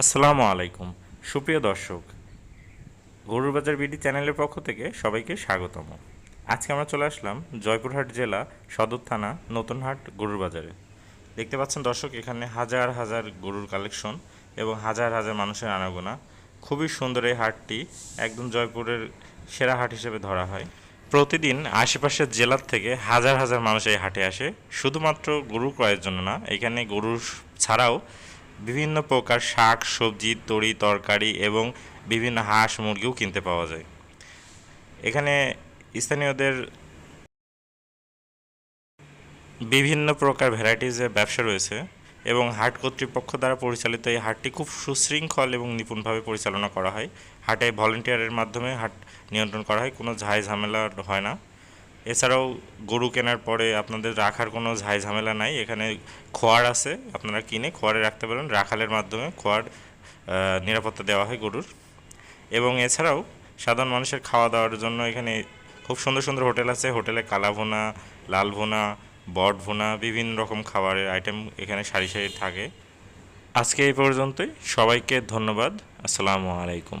আসসালামু আলাইকুম। সুপ্রিয় দর্শক, গরুর বাজার বিডি চ্যানেলের পক্ষ থেকে সবাইকে স্বাগতম। আজকে আমরা চলে আসলাম জয়পুরহাট জেলা সদর থানা নতুনহাট গরুর বাজারে। দেখতে পাচ্ছেন দর্শক, এখানে হাজার হাজার গরুর কালেকশন এবং হাজার হাজার মানুষের আনাগোনা। খুবই সুন্দর এই হাটটি, একদম জয়পুরের সেরা হাট হিসেবে ধরা হয়। প্রতিদিন আশেপাশের জেলার থেকে হাজার হাজার মানুষ এই হাটে আসে। শুধুমাত্র গরু ক্রয়ের জন্য না, এখানে গরু ছাড়াও বিভিন্ন প্রকার শাক, সবজি, তরি, তরকারি এবং বিভিন্ন হাঁস মুরগিও কিনতে পাওয়া যায়। এখানে স্থানীয়দের বিভিন্ন প্রকার ভ্যারাইটিসের ব্যবসা রয়েছে এবং হাট কর্তৃপক্ষ দ্বারা পরিচালিত এই হাটটি খুব সুশৃঙ্খল এবং নিপুণভাবে পরিচালনা করা হয়। হাটে ভলেন্টিয়ারের মাধ্যমে হাট নিয়ন্ত্রণ করা হয়, কোনো ঝাই ঝামেলা হয় না। এছাড়াও গরু কেনার পরে আপনাদের রাখার কোনো ঝাই ঝামেলা নাই। এখানে খোয়ার আছে, আপনারা কিনে খোয়ারে রাখতে পারেন। রাখালের মাধ্যমে খোয়ার নিরাপত্তা দেওয়া হয় গরুর। এবং এছাড়াও সাধারণ মানুষের খাওয়া দাওয়ার জন্য এখানে খুব সুন্দর সুন্দর হোটেল আছে। হোটেলে কালা ভোনা, লাল ভোনা, বট ভোনা, বিভিন্ন রকম খাবারের আইটেম এখানে সারি সারি থাকে। আজকে এই পর্যন্তই। সবাইকে ধন্যবাদ। আসসালামু আলাইকুম।